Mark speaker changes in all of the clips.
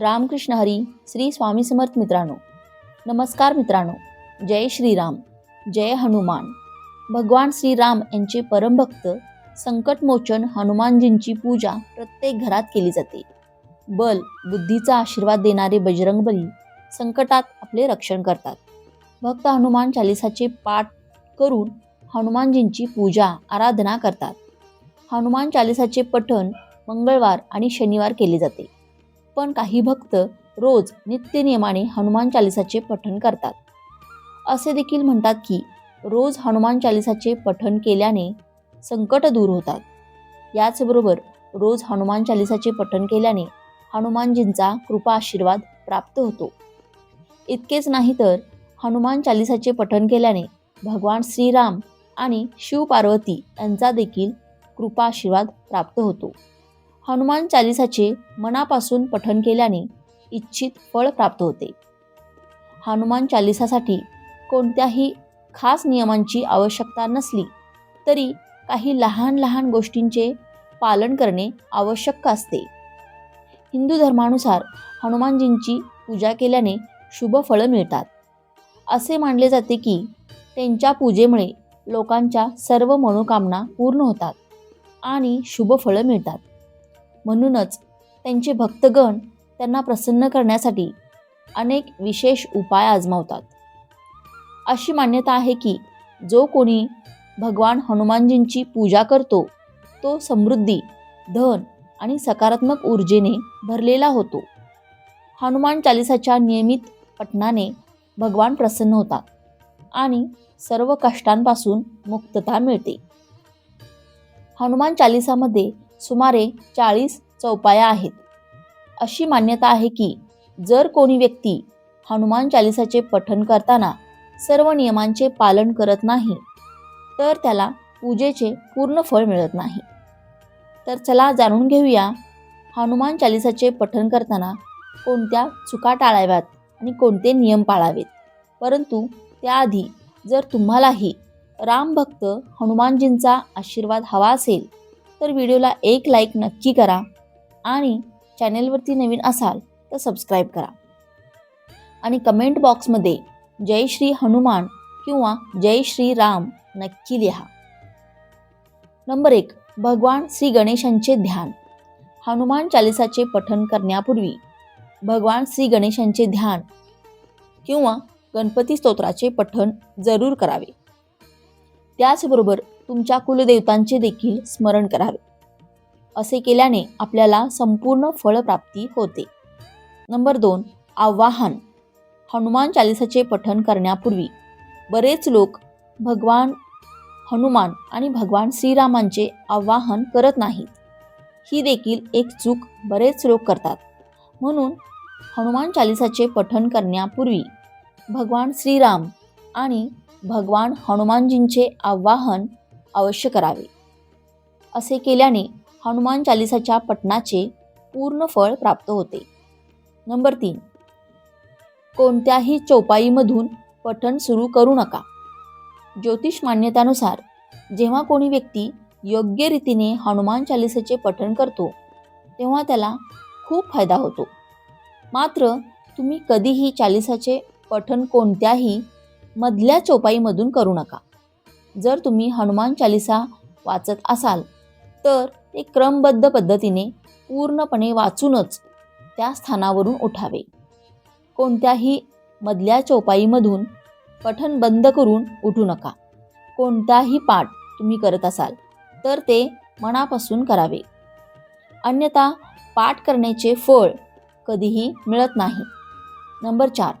Speaker 1: रामकृष्ण हरी श्री स्वामी समर्थ मित्रांनो. नमस्कार मित्रांनो. जय श्रीराम जय हनुमान. भगवान श्रीराम यांचे परमभक्त संकटमोचन हनुमानजींची पूजा प्रत्येक घरात केली जाते. बल बुद्धीचा आशीर्वाद देणारे बजरंगबली संकटात आपले रक्षण करतात. भक्त हनुमान चालिसाचे पाठ करून हनुमानजींची पूजा आराधना करतात. हनुमान चालिसाचे पठण मंगळवार आणि शनिवार केले जाते. पण काही भक्त रोज नित्यनियमाने हनुमान चालिसाचे पठण करतात. असे देखील म्हणतात की रोज हनुमान चालिसाचे पठण केल्याने संकट दूर होतात. याचबरोबर रोज हनुमान चालिसाचे पठण केल्याने हनुमानजींचा कृपा आशीर्वाद प्राप्त होतो. इतकेच नाही तर हनुमान चालिसाचे पठण केल्याने भगवान श्रीराम आणि शिवपार्वती यांचा देखील कृपा आशीर्वाद प्राप्त होतो. हनुमान चालिसाचे मनापासून पठण केल्याने इच्छित फळ प्राप्त होते. हनुमान चालिसासाठी कोणत्याही खास नियमांची आवश्यकता नसली तरी काही लहान लहान गोष्टींचे पालन करणे आवश्यक असते. हिंदू धर्मानुसार हनुमानजींची पूजा केल्याने शुभ फळं मिळतात. असे मानले जाते की त्यांच्या पूजेमुळे लोकांच्या सर्व मनोकामना पूर्ण होतात आणि शुभ फळं मिळतात. म्हणूनच त्यांचे भक्तगण त्यांना प्रसन्न करण्यासाठी अनेक विशेष उपाय आजमावतात. अशी मान्यता आहे की जो कोणी भगवान हनुमानजींची पूजा करतो तो समृद्धी धन आणि सकारात्मक ऊर्जेने भरलेला होतो. हनुमान चालिसाच्या नियमित पठणाने भगवान प्रसन्न होतात आणि सर्व कष्टांपासून मुक्तता मिळते. हनुमान चालिसामध्ये सुमारे चाळीस चौपाया आहेत. अशी मान्यता आहे की जर कोणी व्यक्ती हनुमान चालिसाचे पठण करताना सर्व नियमांचे पालन करत नाही तर त्याला पूजेचे पूर्ण फळ मिळत नाही. तर चला जाणून घेऊया हनुमान चालिसाचे पठण करताना कोणत्या चुका टाळाव्यात आणि कोणते नियम पाळावेत? परंतु त्याआधी जर तुम्हालाही रामभक्त हनुमानजींचा आशीर्वाद हवा असेल तर व्हिडिओला एक लाईक नक्की करा आणि चॅनेलवरती नवीन असाल तर सबस्क्राईब करा. आणि कमेंट बॉक्समध्ये जय श्री हनुमान किंवा जय श्री राम नक्की लिहा. नंबर एक भगवान श्री गणेशांचे ध्यान. हनुमान चालिसाचे पठण करण्यापूर्वी भगवान श्री गणेशांचे ध्यान किंवा गणपती स्तोत्राचे पठण जरूर करावे. त्याचबरोबर तुमच्या कुलदेवतांचे देखील स्मरण करावे. असे केल्याने आपल्याला संपूर्ण फळप्राप्ती होते. नंबर दोन आवाहन. हनुमान चालिसाचे पठण करण्यापूर्वी बरेच लोक भगवान हनुमान आणि भगवान श्रीरामांचे आवाहन करत नाहीत. ही देखील एक चूक बरेच लोक करतात. म्हणून हनुमान चालिसाचे पठण करण्यापूर्वी भगवान श्रीराम आणि भगवान हनुमानजींचे आवाहन अवश्य करावे. असे केल्याने हनुमान चालिसाच्या पठणाचे पूर्ण फळ प्राप्त होते. नंबर तीन. कोणत्याही चौपाईमधून पठण सुरू करू नका. ज्योतिष मान्यतानुसार जेव्हा कोणी व्यक्ती योग्य रीतीने हनुमान चालिसाचे पठण करतो तेव्हा त्याला खूप फायदा होतो. मात्र तुम्ही कधीही चालिसाचे पठण कोणत्याही मधल्या चौपाईमधून करू नका. जर तुम्ही हनुमान चालिसा वाचत असाल तर ते क्रमबद्ध पद्धतीने पूर्णपणे वाचूनच त्या स्थानावरून उठावे. कोणत्याही मधल्या चौपाईमधून पठण बंद करून उठू नका. कोणताही पाठ तुम्ही करत असाल तर ते मनापासून करावे. अन्यथा पाठ करण्याचे फळ कधीही मिळत नाही. नंबर चार.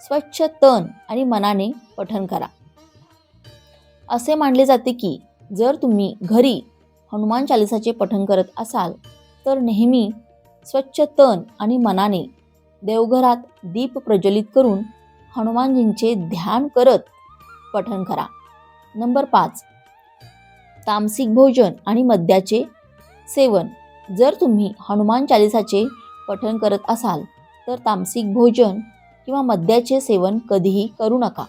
Speaker 1: स्वच्छ तन आणि मनाने पठन करा. असे मानले जाते की जर तुम्ही घरी हनुमान चालिसाचे पठण करत असाल तर नेहमी स्वच्छ तन आणि मनाने देवघरात दीप प्रज्वलित करून हनुमानजींचे ध्यान करत पठण करा. नंबर पाच तामसिक भोजन आणि मद्याचे सेवन. जर तुम्ही हनुमान चालिसाचे पठण करत असाल तर तामसिक भोजन किंवा मद्याचे सेवन कधीही करू नका.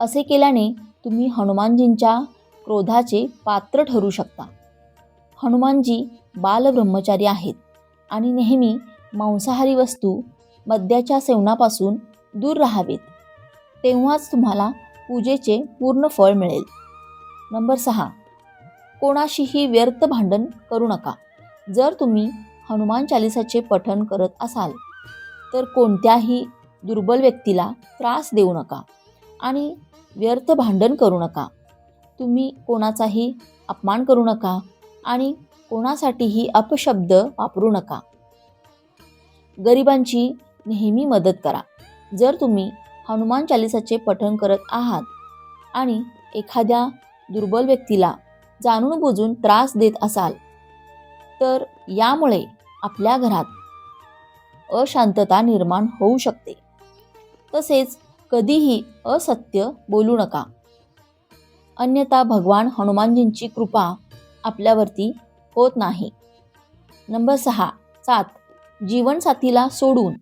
Speaker 1: असे केल्याने तुम्ही हनुमानजींच्या क्रोधाचे पात्र ठरू शकता. हनुमानजी बालब्रह्मचारी आहेत आणि नेहमी मांसाहारी वस्तू मद्याच्या सेवनापासून दूर राहावेत. तेव्हाच तुम्हाला पूजेचे पूर्ण फळ मिळेल. नंबर सहा. कोणाशीही व्यर्थ भांडण करू नका. जर तुम्ही हनुमान चालिसाचे पठण करत असाल तर कोणत्याही दुर्बल व्यक्तीला त्रास देऊ नका आणि व्यर्थ भांडण करू नका. तुम्ही कोणाचाही अपमान करू नका आणि कोणासाठीही अपशब्द वापरू नका. गरिबांची नेहमी मदत करा. जर तुम्ही हनुमान चालिसाचे पठण करत आहात आणि एखाद्या दुर्बल व्यक्तीला जाणून बुजून त्रास देत असाल तर यामुळे आपल्या घरात अशांतता निर्माण होऊ शकते. तसेच कधीही असत्य बोलू नका. अन्यथा भगवान हनुमानजींची कृपा आपल्यावरती होत नाही. नंबर सहा सात जीवनसाथीला सोडून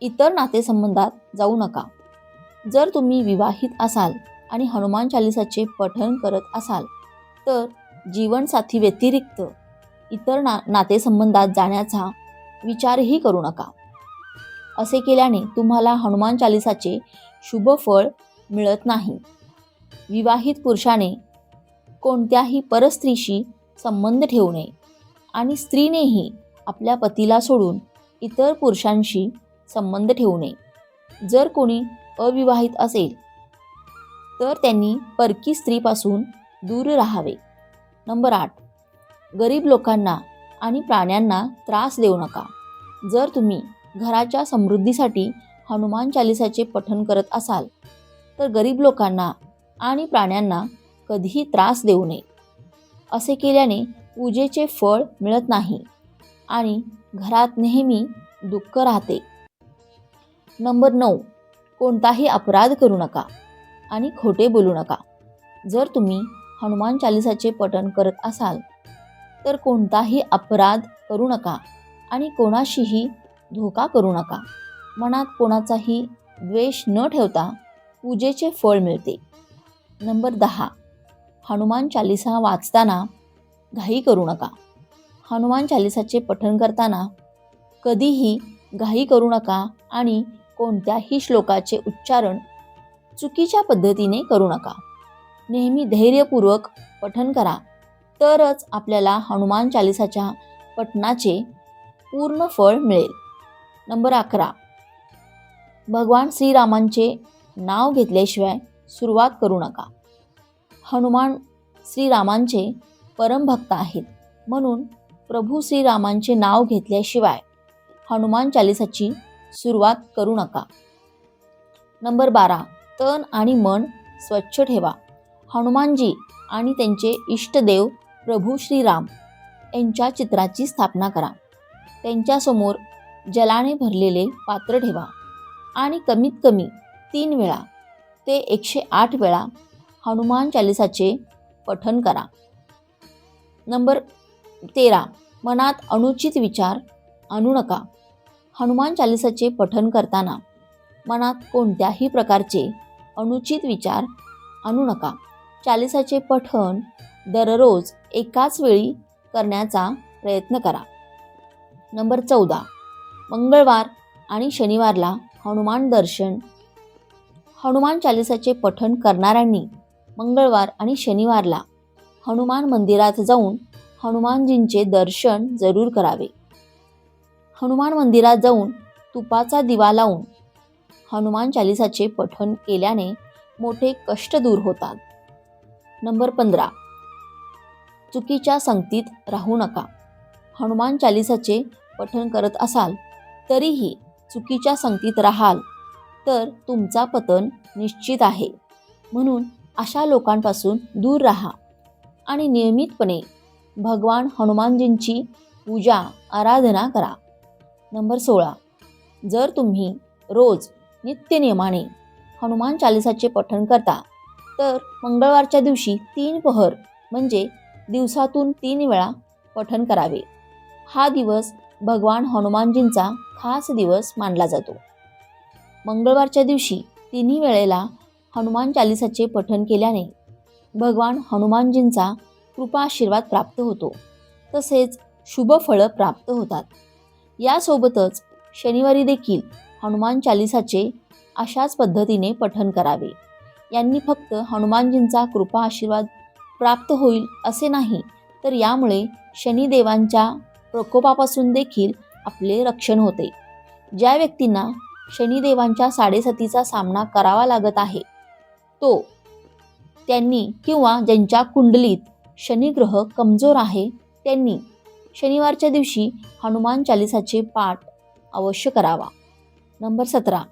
Speaker 1: इतर नातेसंबंधात जाऊ नका. जर तुम्ही विवाहित असाल आणि हनुमान चालिसाचे पठण करत असाल तर जीवनसाथी व्यतिरिक्त इतर ना नातेसंबंधात जाण्याचा विचारही करू नका. असे केल्याने तुम्हाला हनुमान चालिसाचे शुभ फळ मिळत नाही. विवाहित पुरुषाने कोणत्याही परस्त्रीशी संबंध ठेवू नये आणि स्त्रीनेही आपल्या पतीला सोडून इतर पुरुषांशी संबंध ठेवू नये. जर कोणी अविवाहित असेल तर त्यांनी परकी स्त्रीपासून दूर राहावे. नंबर आठ. गरीब लोकांना आणि प्राण्यांना त्रास देऊ नका. जर तुम्ही घराच्या समृद्धीसाठी हनुमान चालिसाचे पठण करत असाल तर गरीब लोकांना आणि प्राण्यांना कधीही त्रास देऊ नये. असे केल्याने पूजेचे फळ मिळत नाही आणि घरात नेहमी दुःख राहते. नंबर नऊ. कोणताही अपराध करू नका आणि खोटे बोलू नका. जर तुम्ही हनुमान चालिसाचे पठण करत असाल तर कोणताही अपराध करू नका आणि कोणाशीही धोका करू नका. मनात कोणाचाही द्वेष न ठेवता पूजेचे फळ मिळते. नंबर दहा. हनुमान चालिसा वाचताना घाई करू नका. हनुमान चालिसाचे पठण करताना कधीही घाई करू नका आणि कोणत्याही श्लोकाचे उच्चारण चुकीच्या पद्धतीने करू नका. नेहमी धैर्यपूर्वक पठण करा. तरच आपल्याला हनुमान चालिसाच्या पठणाचे पूर्ण फळ मिळेल. नंबर अकरा. भगवान श्रीरामांचे नाव घेतल्याशिवाय सुरुवात करू नका. हनुमान श्रीरामांचे परमभक्त आहेत. म्हणून प्रभू श्रीरामांचे नाव घेतल्याशिवाय हनुमान चालिसाची सुरुवात करू नका. नंबर बारा. तन आणि मन स्वच्छ ठेवा. हनुमानजी आणि त्यांचे इष्टदेव प्रभू श्रीराम यांच्या चित्राची स्थापना करा. त्यांच्यासमोर जलाने भरलेले पात्र ठेवा आणि कमीत कमी तीन वेळा ते एकशे आठ वेळा हनुमान चालिसाचे पठण करा. नंबर तेरा. मनात अनुचित विचार आणू नका. हनुमान चालिसाचे पठण करताना मनात कोणत्याही प्रकारचे अनुचित विचार आणू नका. चालिसाचे पठण दररोज एकाच वेळी करण्याचा प्रयत्न करा. नंबर चौदा. मंगळवार आणि शनिवारला हनुमान दर्शन. हनुमान चालिसाचे पठण करणाऱ्यांनी मंगळवार आणि शनिवारला हनुमान मंदिरात जाऊन हनुमानजींचे दर्शन जरूर करावे. हनुमान मंदिरात जाऊन तुपाचा दिवा लावून हनुमान चालिसाचे पठण केल्याने मोठे कष्ट दूर होतात. नंबर पंधरा. चुकीच्या संगतीत राहू नका. हनुमान चालिसाचे पठण करत असाल तरीही चुकीच्या संगतीत राहाल तर तुमचा पतन निश्चित आहे. म्हणून अशा लोकांपासून दूर राहा आणि नियमितपणे भगवान हनुमानजींची पूजा आराधना करा. नंबर सोळा. जर तुम्ही रोज नित्यनियमाने हनुमान चालिसाचे पठण करता तर मंगळवारच्या दिवशी तीन पहर म्हणजे दिवसातून तीन वेळा पठण करावे. हा दिवस भगवान हनुमानजींचा खास दिवस मानला जातो. मंगळवारच्या दिवशी तिन्ही वेळेला हनुमान चालिसाचे पठण केल्याने भगवान हनुमानजींचा कृपा आशीर्वाद प्राप्त होतो. तसेच शुभ फळं प्राप्त होतात. यासोबतच शनिवारी देखील हनुमान चालिसाचे अशाच पद्धतीने पठण करावे. यांनी फक्त हनुमानजींचा कृपा आशीर्वाद प्राप्त होईल असे नाही तर यामुळे शनिदेवांच्या प्रकोपापासून देखील आपले रक्षण होते. ज्या व्यक्तींना शनिदेवांच्या साडेसातीचा सामना करावा लागत आहे तो त्यांनी किंवा ज्यांच्या कुंडलीत शनिग्रह कमजोर आहे त्यांनी शनिवारच्या दिवशी हनुमान चालिसाचे पाठ अवश्य करावा. नंबर सतरा.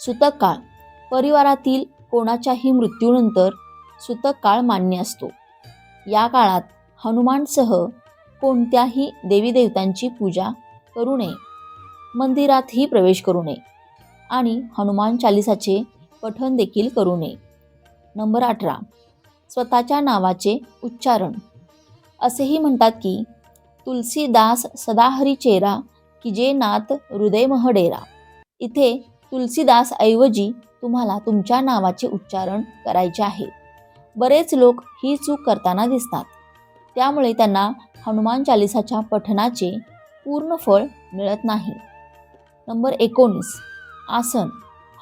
Speaker 1: सुतक काळ परिवारातील कोणाच्याही मृत्यूनंतर सुतक काळ मान्य असतो. या काळात हनुमानसह कोणत्याही देवी देवतांची पूजा करू नये. मंदिरातही प्रवेश करू नये आणि हनुमान चालिसाचे पठण देखील करू नये. नंबर अठरा. स्वतःच्या नावाचे उच्चारण. असेही म्हणतात की तुलसीदास सदाहरी चेहरा की जे नात हृदय महडेरा इथे तुलसीदास ऐवजी तुम्हाला तुमच्या नावाचे उच्चारण करायचे आहे. बरेच लोक ही चूक करताना दिसतात. त्यामुळे त्यांना हनुमान चालिसाच्या पठणाचे पूर्ण फळ मिळत नाही. नंबर एकोणीस. आसन.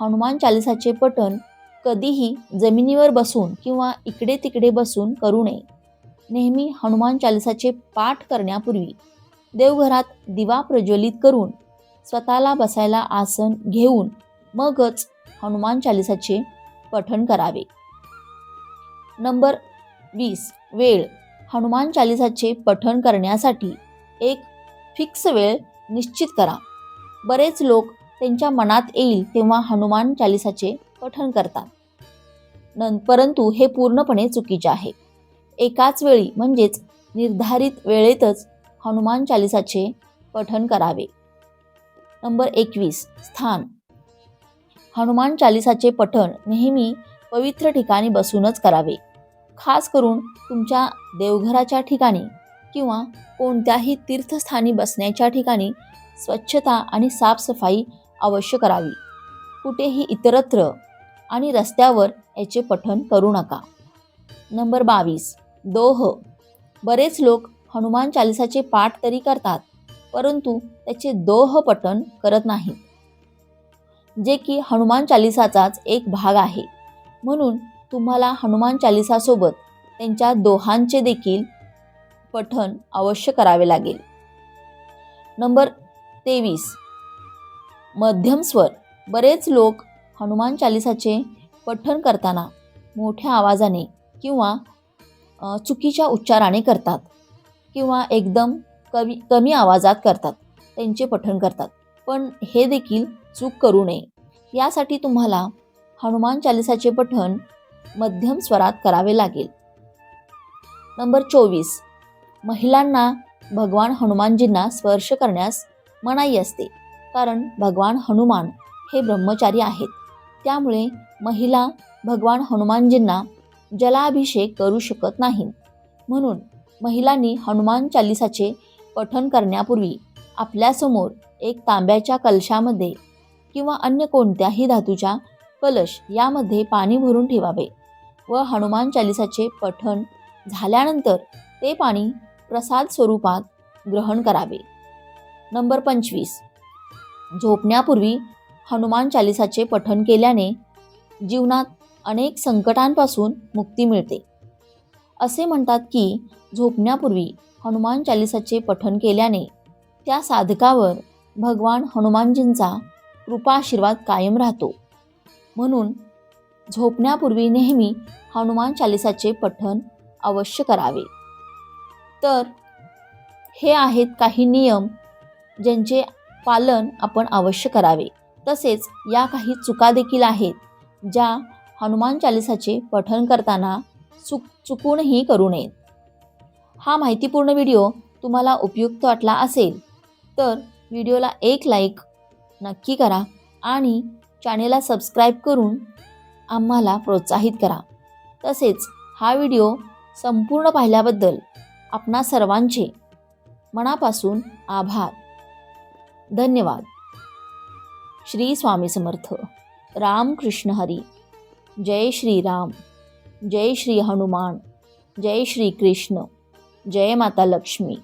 Speaker 1: हनुमान चालिसाचे पठण कधीही जमिनीवर बसून किंवा इकडे तिकडे बसून करू नये. नेहमी हनुमान चालिसाचे पाठ करण्यापूर्वी देवघरात दिवा प्रज्वलित करून स्वतःला बसायला आसन घेऊन मगच हनुमान चालिसाचे पठण करावे. नंबर वीस वेळ. हनुमान चालिसाचे पठण करण्यासाठी एक फिक्स वेळ निश्चित करा. बरेच लोक त्यांच्या मनात येईल तेव्हा हनुमान चालिसाचे पठण करतात. न परंतु हे पूर्णपणे चुकीचे आहे. एकाच वेळी म्हणजेच निर्धारित वेळेतच हनुमान चालिसाचे पठण करावे. नंबर एकवीस स्थान. हनुमान चालिसाचे पठण नेहमी पवित्र ठिकाणी बसूनच करावे. खास करून तुमच्या देवघराच्या ठिकाणी किंवा कोणत्याही तीर्थस्थानी बसण्याच्या ठिकाणी स्वच्छता आणि साफसफाई अवश्य करावी. कुठेही इतरत्र आणि रस्त्यावर याचे पठण करू नका. नंबर बावीस. दोह. बरेच लोक हनुमान चालिसाचे पाठ तरी करतात परंतु त्याचे दोह पठण करत नाहीत. जे की हनुमान चालिसाचाच एक भाग आहे. म्हणून तुम्हाला हनुमान चालिसासोबत त्यांच्या दोहांचे देखील पठण अवश्य करावे लागेल. नंबर तेवीस. मध्यम स्वर. बरेच लोक हनुमान चालिसाचे पठण करताना मोठ्या आवाजाने किंवा चुकीच्या उच्चाराने करतात किंवा एकदम कमी कमी आवाजात करतात त्यांचे पठण करतात. पण हे देखील चूक करू नये. यासाठी तुम्हाला हनुमान चालिसाचे पठण मध्यम स्वरात करावे लागेल. नंबर चोवीस. महिलांना भगवान हनुमानजींना स्पर्श करण्यास मनाई असते कारण भगवान हनुमान हे ब्रह्मचारी आहेत. त्यामुळे महिला भगवान हनुमानजींना जलाभिषेक करू शकत नाही. म्हणून महिलांनी हनुमान चालिसाचे पठन करण्यापूर्वी आपल्यासमोर एक तांब्याच्या कलशामध्ये किंवा अन्य कोणत्याही धातूच्या कलश यामध्ये पाणी भरून ठेवावे व हनुमान चालिसाचे पठण झाल्यानंतर ते पाणी प्रसाद स्वरूपात ग्रहण करावे. नंबर पंचवीस. झोपण्यापूर्वी हनुमान चालिसाचे पठण केल्याने जीवनात अनेक संकटांपासून मुक्ती मिळते. असे म्हणतात की झोपण्यापूर्वी हनुमान चालिसाचे पठण केल्याने त्या साधकावर भगवान हनुमानजींचा कृपा आशीर्वाद कायम राहतो. म्हणून झोपण्यापूर्वी नेहमी हनुमान चालिसाचे पठण अवश्य करावे. तर हे आहेत काही नियम ज्यांचे पालन आपण अवश्य करावे. तसेच या काही चुका देखील आहेत ज्या हनुमान चालिसाचे पठण करताना चुक चुकूनही करू नयेत. हा माहितीपूर्ण व्हिडिओ तुम्हाला उपयुक्त वाटला असेल तर व्हिडिओला एक लाईक नक्की करा आणि चॅनेलला सबस्क्राईब करून आम्हाला प्रोत्साहित करा. तसेच हा व्हिडिओ संपूर्ण पाहिल्याबद्दल आपणा सर्वांचे मनापासून आभार. धन्यवाद. श्री स्वामी समर्थ. राम कृष्ण हरी. जय श्री राम. जय श्री हनुमान. जय श्री कृष्ण. जय माता लक्ष्मी.